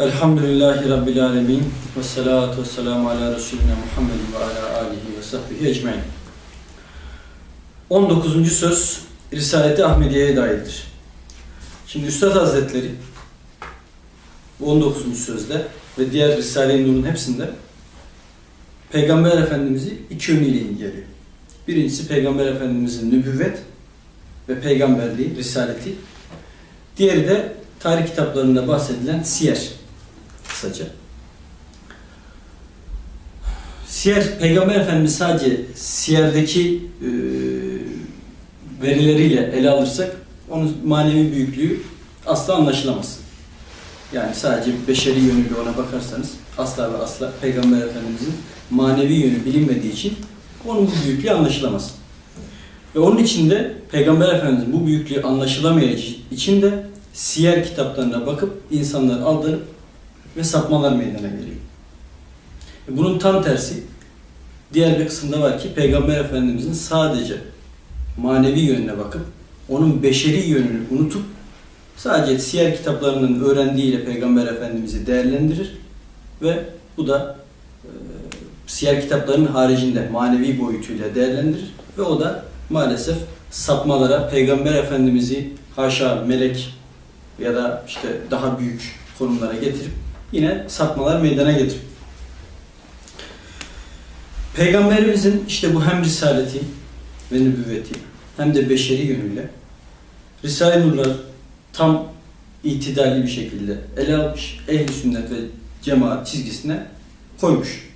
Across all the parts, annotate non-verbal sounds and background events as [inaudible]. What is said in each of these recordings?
Elhamdülillahi Rabbil Alemin ve salatu selamu ala Resulina Muhammedin ve ala alihi ve sahbihi ecmain. 19. söz Risaleti Ahmediye'ye dairdir. Şimdi Üstad Hazretleri bu 19. sözde ve diğer Risale-i Nur'un hepsinde Peygamber Efendimiz'i iki yönüyle inceliyor. Birincisi Peygamber Efendimiz'in nübüvvet ve peygamberliği, risaleti. Diğeri de tarih kitaplarında bahsedilen siyer kısaca. Siyer, Peygamber Efendimiz sadece siyerdeki e, verileriyle ele alırsak onun manevi büyüklüğü asla anlaşılamaz. Yani sadece beşeri yönüyle ona bakarsanız asla ve asla Peygamber Efendimizin manevi yönü bilinmediği için onun bu büyüklüğü anlaşılamaz. Ve onun için de Peygamber Efendimizin bu büyüklüğü anlaşılamayacağı için de siyer kitaplarına bakıp insanlar aldanıp ve sapmalar meydana geliyor. E Bunun tam tersi diğer bir kısımda var ki Peygamber Efendimizin sadece manevi yönüne bakıp onun beşeri yönünü unutup sadece siyer kitaplarının öğrendiğiyle Peygamber Efendimiz'i değerlendirir ve bu da e, siyer kitaplarının haricinde manevi boyutuyla değerlendirir ve o da maalesef sapmalara Peygamber Efendimiz'i haşa melek ya da işte daha büyük konumlara getirip yine sapmalar meydana getirir. Peygamberimizin işte bu hem risaleti ve nübüvveti hem de beşeri yönüyle Risale-i Nurlar tam itidalli bir şekilde ele almış, ehl sünnet ve cemaat çizgisine koymuş.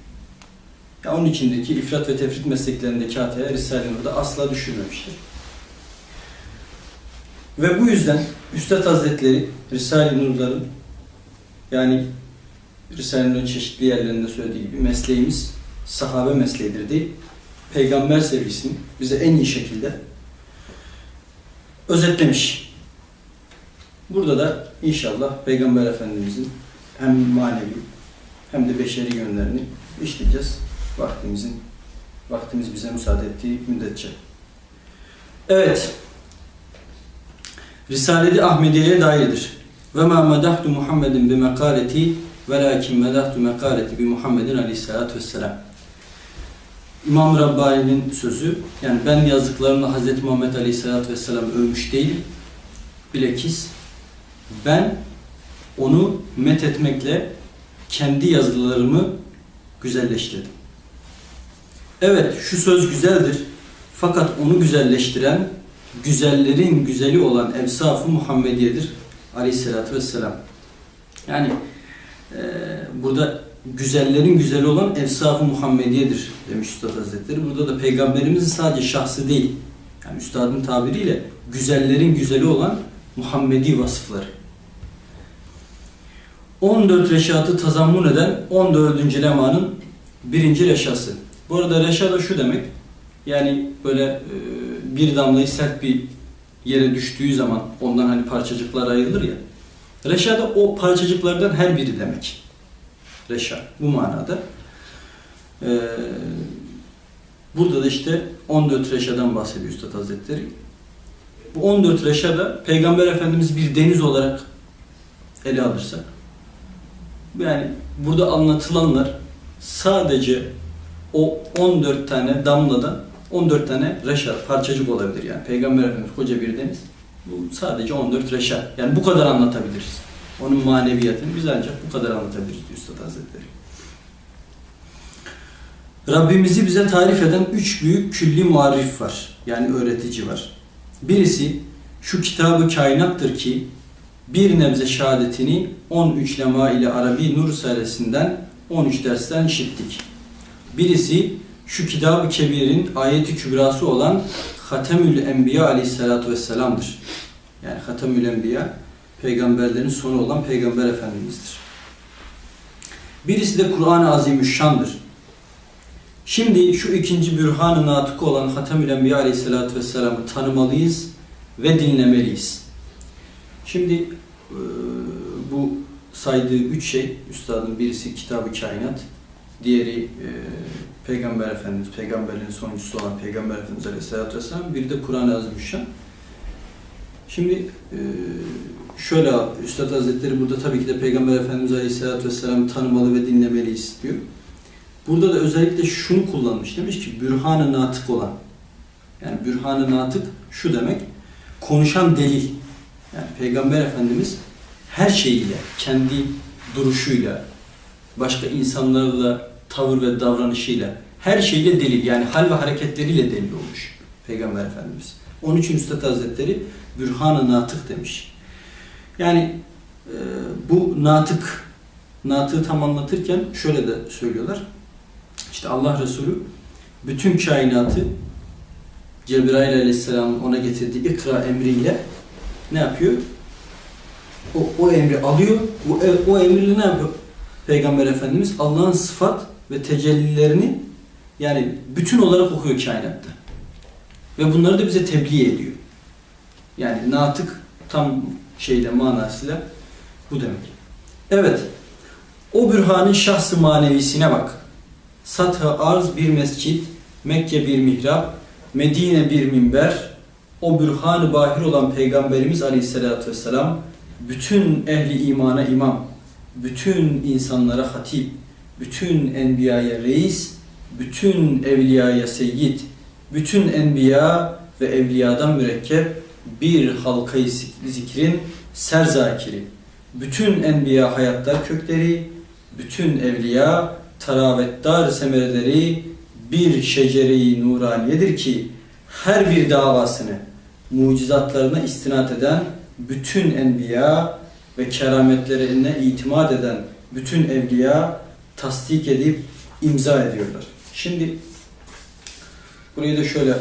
Ya onun içindeki ifrat ve tefrit mesleklerindeki hataya Risale-i Nur'da asla düşürmemiştir. Ve bu yüzden Üstad Hazretleri Risale-i Nur'ların yani Risale-i Nur'un çeşitli yerlerinde söylediği gibi mesleğimiz sahabe mesleğidir değil, peygamber sevgisini bize en iyi şekilde özetlemiş. Burada da inşallah Peygamber Efendimizin hem manevi hem de beşeri yönlerini işleyeceğiz vaktimizin vaktimiz bize müsaade ettiği müddetçe. Evet. Risaleti Ahmediye'ye dairdir. Ve ma medahtu Muhammedin bi mekaleti velakin medahtu mekaleti bi Muhammedin aleyhissalatu vesselam. İmam Rabbani'nin sözü, yani ben yazdıklarımla Hz. Muhammed Aleyhisselatü Vesselam övmüş değilim. Bilakis ben onu met etmekle kendi yazılarımı güzelleştirdim. Evet şu söz güzeldir. Fakat onu güzelleştiren güzellerin güzeli olan Evsaf-ı Muhammediye'dir. Aleyhisselatü Vesselam. Yani e, burada güzellerin güzeli olan Evsaf-ı Muhammediye'dir demiş Üstad Hazretleri. Burada da peygamberimizin sadece şahsı değil, yani Üstadın tabiriyle güzellerin güzeli olan Muhammedi vasıfları. 14 reşatı tazammun eden 14. lemanın birinci reşası. Bu arada reşa da şu demek, yani böyle e, bir damlayı sert bir yere düştüğü zaman ondan hani parçacıklar ayrılır ya. Reşa da o parçacıklardan her biri demek. Reşa bu manada. Ee, burada da işte 14 reşadan bahsediyor Üstad Hazretleri. Bu 14 reşa da Peygamber Efendimiz bir deniz olarak ele alırsak yani burada anlatılanlar sadece o 14 tane damladan 14 tane reşa parçacık olabilir yani. Peygamber Efendimiz koca bir deniz. Bu sadece 14 reşa. Yani bu kadar anlatabiliriz. Onun maneviyatını biz ancak bu kadar anlatabiliriz diyor Üstad Hazretleri. Rabbimizi bize tarif eden üç büyük külli muarif var. Yani öğretici var. Birisi şu kitabı kainattır ki bir nebze şehadetini 13 lema ile Arabi Nur Risalesinden 13 dersten işittik. Birisi şu kitab-ı kebirin ayeti kübrası olan Hatemül Enbiya aleyhissalatu vesselam'dır. Yani Hatemül Enbiya peygamberlerin sonu olan peygamber efendimizdir. Birisi de Kur'an-ı Azimüşşan'dır. Şimdi şu ikinci bürhan-ı natıkı olan Hatemül Enbiya aleyhissalatu vesselam'ı tanımalıyız ve dinlemeliyiz. Şimdi e, bu saydığı üç şey, üstadın birisi kitabı kainat, diğeri e, Peygamber Efendimiz, peygamberlerin sonuncusu olan Peygamber Efendimiz Aleyhisselatü Vesselam, biri de Kur'an-ı. Şimdi e, şöyle Üstad Hazretleri burada tabii ki de Peygamber Efendimiz Aleyhisselatü Vesselam'ı tanımalı ve dinlemeliyiz diyor. Burada da özellikle şunu kullanmış. Demiş ki bürhan-ı natık olan. Yani bürhan-ı natık şu demek. Konuşan delil. Yani Peygamber Efendimiz her şeyiyle, kendi duruşuyla, başka insanlarla tavır ve davranışıyla, her şeyle delil. Yani hal ve hareketleriyle delil olmuş Peygamber Efendimiz. Onun için Üstad Hazretleri bürhan-ı natık demiş. Yani e, bu natık, natığı tam anlatırken şöyle de söylüyorlar. İşte Allah Resulü bütün kainatı Cebrail Aleyhisselam'ın ona getirdiği ikra emriyle ne yapıyor? O, o emri alıyor. O, o emriyle ne yapıyor? Peygamber Efendimiz Allah'ın sıfat ve tecellilerini yani bütün olarak okuyor kainatta. Ve bunları da bize tebliğ ediyor. Yani natık tam şeyle manasıyla bu demek. Evet. O bürhanın şahsı manevisine bak. Sathı arz bir mescit, Mekke bir mihrap, Medine bir minber, o bürhan-ı bahir olan Peygamberimiz Aleyhisselatü Vesselam, bütün ehli imana imam, bütün insanlara hatip, bütün enbiyaya reis, bütün evliyaya seyyid, bütün enbiya ve evliyadan mürekkep bir halkayı zikrin serzakiri. Bütün enbiya hayatlar kökleri, bütün evliya taravetdar semereleri bir şecere-i nuraniyedir ki her bir davasını mucizatlarına istinat eden bütün enbiya ve kerametlerine itimat eden bütün evliya tasdik edip imza ediyorlar. Şimdi burayı da şöyle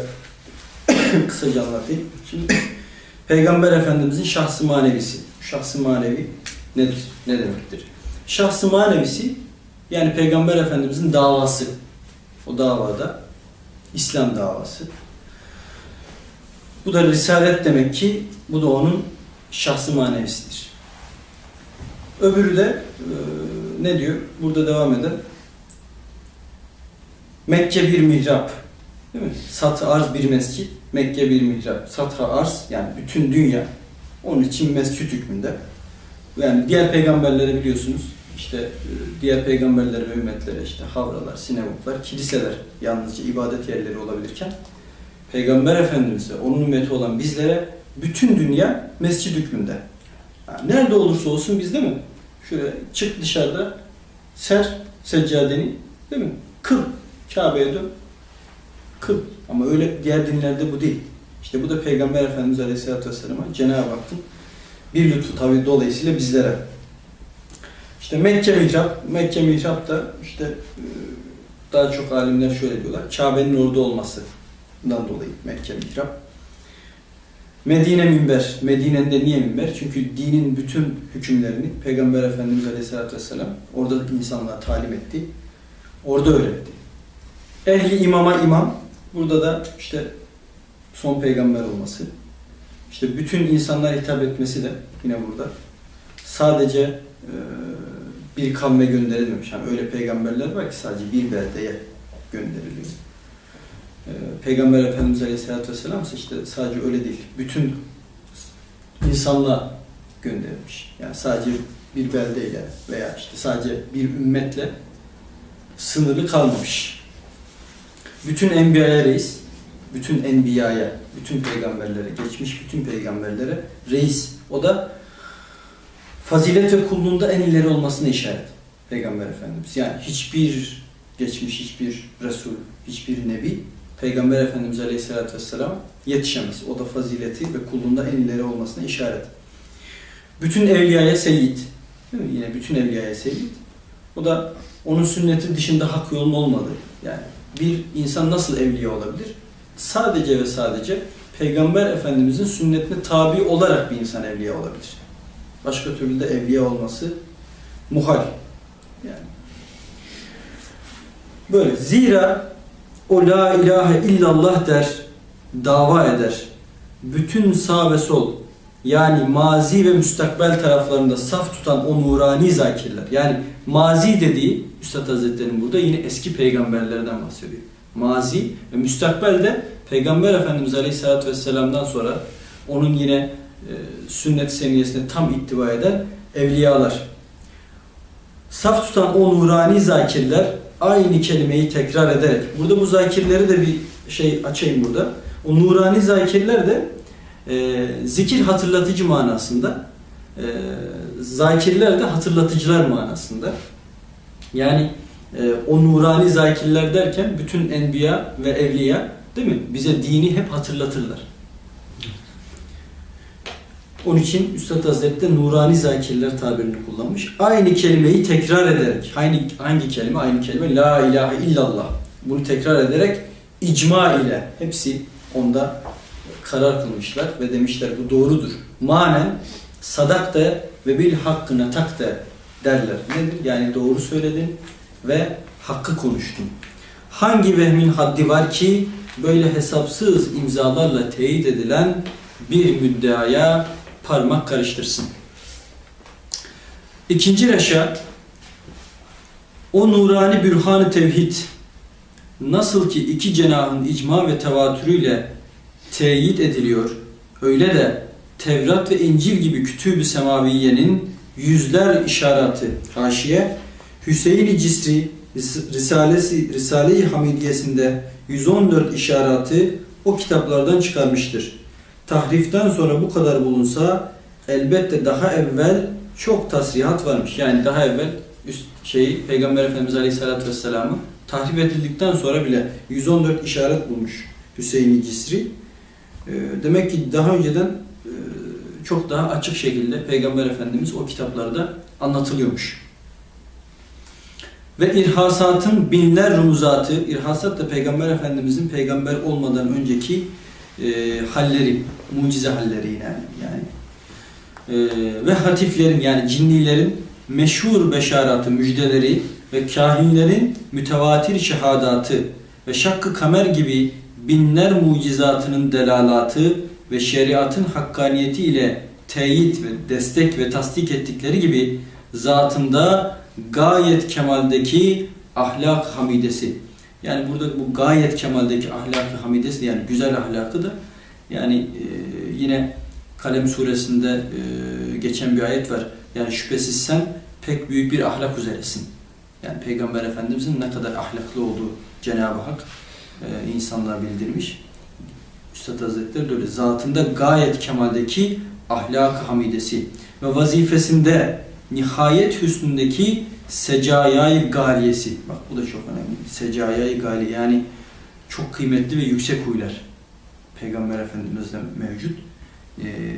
[coughs] kısaca anlatayım. Şimdi Peygamber Efendimizin şahsı manevisi. Şahsı manevi nedir? Ne demektir? Şahsı manevisi yani Peygamber Efendimizin davası. O davada İslam davası. Bu da risalet demek ki bu da onun şahsı manevisidir. Öbürü de e, ne diyor? Burada devam eden Mekke bir mihrap. Değil mi? Satı arz bir mescit, Mekke bir mihrap. Satı arz yani bütün dünya. Onun için mescit hükmünde. Yani diğer peygamberleri biliyorsunuz. İşte e, diğer peygamberlere ve ümmetlere işte havralar, sinagoglar, kiliseler yalnızca ibadet yerleri olabilirken Peygamber Efendimiz'e, onun ümmeti olan bizlere bütün dünya mescid hükmünde. Yani nerede olursa olsun biz değil mi? Şöyle çık dışarıda ser seccadeni değil mi? Kıl. Kabe'ye dön. Kıl. Ama öyle diğer dinlerde bu değil. İşte bu da Peygamber Efendimiz Aleyhisselatü Vesselam'a Cenab-ı Hakk'ın bir lütfu tabi dolayısıyla bizlere. İşte Mekke mihrap, Mekke mihrap da işte e, daha çok alimler şöyle diyorlar. Kabe'nin orada olmasından dolayı Mekke mihrap. Medine minber. Medine'de niye minber? Çünkü dinin bütün hükümlerini Peygamber Efendimiz Aleyhisselatü Vesselam orada insanlara talim etti. Orada öğretti. Ehli imama imam. Burada da işte son peygamber olması. İşte bütün insanlara hitap etmesi de yine burada. Sadece bir kavme gönderilmemiş. Yani öyle peygamberler var ki sadece bir beldeye gönderiliyor. E, Peygamber Efendimiz Aleyhisselatü Vesselam ise işte sadece öyle değil. Bütün insanlığa gönderilmiş. Yani sadece bir beldeyle veya işte sadece bir ümmetle sınırlı kalmamış. Bütün enbiyaya reis, bütün enbiyaya, bütün peygamberlere, geçmiş bütün peygamberlere reis. O da fazilet ve kulluğunda en ileri olmasına işaret. Peygamber Efendimiz. Yani hiçbir geçmiş, hiçbir Resul, hiçbir Nebi Peygamber Efendimiz Aleyhisselatü Vesselam yetişemez. O da fazileti ve kulluğunda en ileri olmasına işaret. Bütün evliyaya seyyid. Değil mi? Yine bütün evliyaya seyyid. O da onun sünneti dışında hak yolun olmadığı. Yani bir insan nasıl evliya olabilir? Sadece ve sadece Peygamber Efendimizin sünnetine tabi olarak bir insan evliya olabilir. Başka türlü de evliya olması muhal. Yani. Böyle. Zira o la ilahe illallah der, dava eder. Bütün sağ ve sol yani mazi ve müstakbel taraflarında saf tutan o nurani zakirler. Yani mazi dediği Üstad Hazretleri'nin burada yine eski peygamberlerden bahsediyor. Mazi ve müstakbel de Peygamber Efendimiz Aleyhisselatü Vesselam'dan sonra onun yine e, sünnet seniyesine tam ittiba eden evliyalar. Saf tutan o nurani zakirler aynı kelimeyi tekrar ederek, burada bu zakirleri de bir şey açayım burada. O nurani zakirler de e, zikir hatırlatıcı manasında, e, zakirler de hatırlatıcılar manasında. Yani e, o nurani zakirler derken bütün enbiya ve evliya değil mi? Bize dini hep hatırlatırlar. Onun için Üstad Hazretleri nurani zakirler tabirini kullanmış. Aynı kelimeyi tekrar ederek, hangi, hangi kelime? Aynı kelime La ilahe illallah. Bunu tekrar ederek icma ile hepsi onda karar kılmışlar ve demişler bu doğrudur. Manen sadak da ve bil hakkına tak da derler. Nedir? Yani doğru söyledin ve hakkı konuştun. Hangi vehmin haddi var ki böyle hesapsız imzalarla teyit edilen bir müddeaya parmak karıştırsın. İkinci reşa o nurani bürhan-ı tevhid nasıl ki iki cenahın icma ve tevatürüyle teyit ediliyor öyle de Tevrat ve İncil gibi kütüb-ü semaviyenin yüzler işaratı haşiye Hüseyin-i Cisri Risalesi, Risale-i Hamidiyesinde 114 işaratı o kitaplardan çıkarmıştır. Tahriften sonra bu kadar bulunsa elbette daha evvel çok tasrihat varmış. Yani daha evvel üst şeyi Peygamber Efendimiz Aleyhisselatü Vesselam'ı tahrif edildikten sonra bile 114 işaret bulmuş Hüseyin-i Cisri. Ee, Demek ki daha önceden e, çok daha açık şekilde Peygamber Efendimiz o kitaplarda anlatılıyormuş. Ve irhasatın binler rumuzatı, irhasat da Peygamber Efendimizin peygamber olmadan önceki e, halleri, mucize halleri yani. E, ve hatiflerin yani cinnilerin meşhur beşaratı, müjdeleri ve kahinlerin mütevatir şehadatı ve şakkı kamer gibi binler mucizatının delalatı ve şeriatın hakkaniyeti ile teyit ve destek ve tasdik ettikleri gibi zatında gayet kemaldeki ahlak hamidesi. Yani burada bu gayet kemaldeki ahlak hamidesi yani güzel ahlakı da yani e, yine Kalem suresinde e, geçen bir ayet var. Yani şüphesiz sen pek büyük bir ahlak üzeresin. Yani Peygamber Efendimizin ne kadar ahlaklı olduğu Cenab-ı Hak e, insanlığa bildirmiş. Üstad Hazretleri de öyle. Zatında gayet kemaldeki ahlak hamidesi ve vazifesinde nihayet hüsnündeki secayay galiyesi. Bak bu da çok önemli. Secayay galiye yani çok kıymetli ve yüksek huylar. Peygamber Efendimiz'de mevcut. Ee,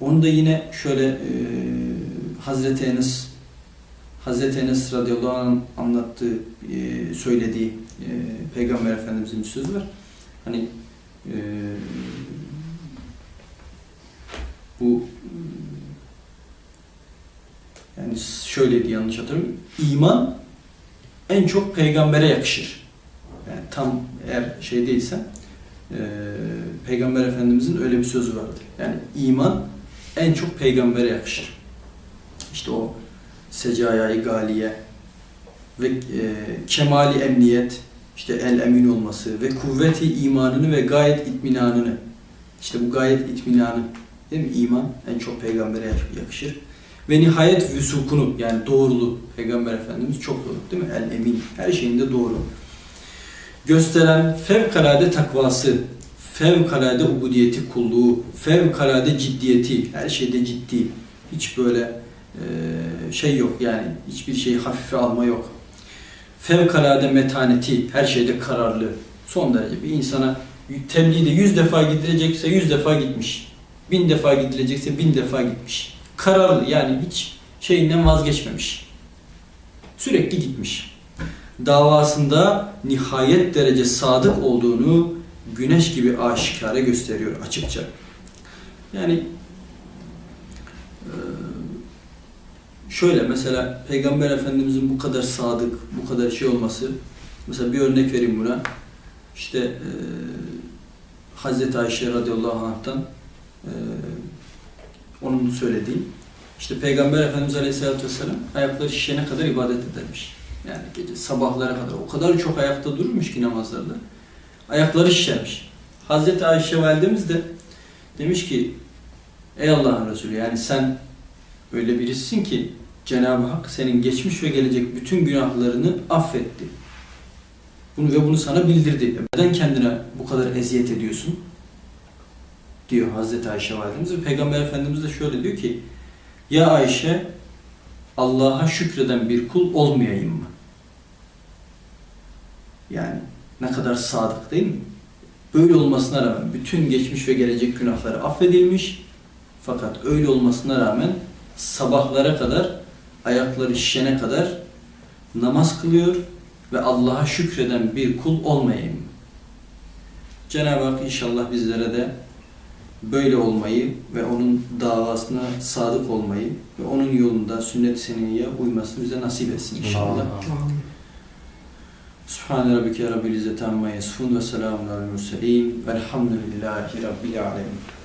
onu da yine şöyle e, Hazreti Enes Hazreti Enes radıyallahu anh anlattığı, e, söylediği e, Peygamber Efendimiz'in bir sözü var. Hani e, bu yani şöyle diye yanlış hatırlıyorum. İman en çok peygambere yakışır. Yani tam eğer şey değilse e, Peygamber Efendimizin öyle bir sözü vardı. Yani iman en çok peygambere yakışır. İşte o secayayı galiye ve e, kemali emniyet, işte el emin olması ve kuvveti imanını ve gayet itminanını. İşte bu gayet itminanı değil mi? İman en çok peygambere yakışır. Ve nihayet vüsukunu yani doğruluğu Peygamber Efendimiz çok doğru değil mi? El emin. Her şeyinde doğru. Gösteren fevkalade takvası, fevkalade ubudiyeti, kulluğu, fevkalade ciddiyeti, her şeyde ciddi. Hiç böyle e, şey yok yani hiçbir şeyi hafife alma yok. Fevkalade metaneti, her şeyde kararlı. Son derece bir insana tebliğde yüz defa gidilecekse yüz defa gitmiş. Bin defa gidilecekse bin defa gitmiş. Kararlı yani hiç şeyinden vazgeçmemiş. Sürekli gitmiş. Davasında nihayet derece sadık olduğunu güneş gibi aşikare gösteriyor açıkça. Yani şöyle mesela Peygamber Efendimizin bu kadar sadık, bu kadar şey olması mesela bir örnek vereyim buna. İşte Hazreti Ayşe radıyallahu anh'tan e, onun söylediği işte Peygamber Efendimiz Aleyhisselatü Vesselam ayakları şişene kadar ibadet edermiş. Yani gece sabahlara kadar o kadar çok ayakta durmuş ki namazlarda. Ayakları şişermiş. Hazreti Ayşe validemiz de demiş ki Ey Allah'ın Resulü yani sen öyle birisin ki Cenab-ı Hak senin geçmiş ve gelecek bütün günahlarını affetti. Bunu ve bunu sana bildirdi. Neden kendine bu kadar eziyet ediyorsun? Diyor Hazreti Ayşe validemiz ve Peygamber Efendimiz de şöyle diyor ki Ya Ayşe Allah'a şükreden bir kul olmayayım mı? Yani ne kadar sadık değil mi? Böyle olmasına rağmen bütün geçmiş ve gelecek günahları affedilmiş. Fakat öyle olmasına rağmen sabahlara kadar, ayakları şişene kadar namaz kılıyor ve Allah'a şükreden bir kul olmayayım. Cenab-ı Hak inşallah bizlere de böyle olmayı ve onun davasına sadık olmayı ve onun yolunda sünnet-i seniyye uymasını bize nasip etsin inşallah. Subhane rabbike rabbil izzeti amma yasifun ve selamun alel murselin velhamdülillahi rabbil alemin.